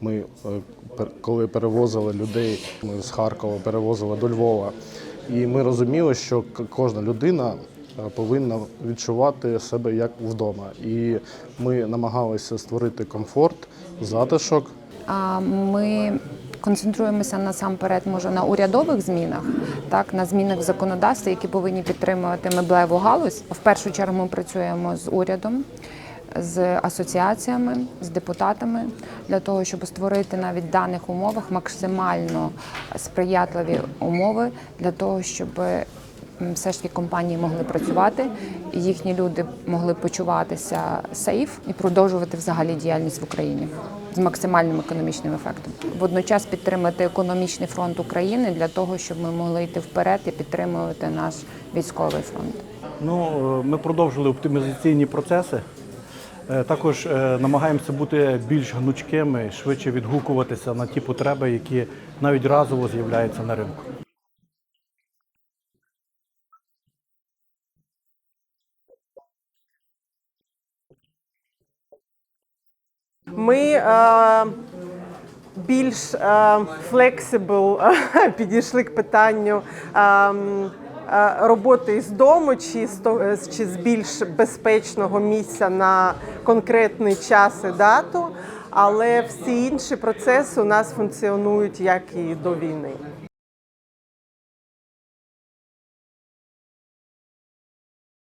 Ми, е, коли перевозили людей, ми з Харкова перевозили до Львова, і ми розуміли, що кожна людина е, повинна відчувати себе як вдома. І ми намагалися створити комфорт, затишок. А ми концентруємося насамперед, може, на урядових змінах, так на змінах в законодавстві, які повинні підтримувати меблеву галузь. В першу чергу ми працюємо з урядом. З асоціаціями, з депутатами для того, щоб створити навіть в даних умовах максимально сприятливі умови для того, щоб все ж таки компанії могли працювати, їхні люди могли почуватися сейф і продовжувати взагалі діяльність в Україні з максимальним економічним ефектом. Водночас підтримати економічний фронт України для того, щоб ми могли йти вперед і підтримувати наш військовий фронт. Ну, е, ми продовжили оптимізаційні процеси. Е, Також е, намагаємося бути більш гнучкими, швидше відгукуватися на ті потреби, які навіть разово з'являються на ринку. Ми е, більш флексибл підійшли к питанню е, е, роботи з дому чи з, е, чи з більш безпечного місця на конкретний час і дату, але всі інші процеси у нас функціонують як і до війни.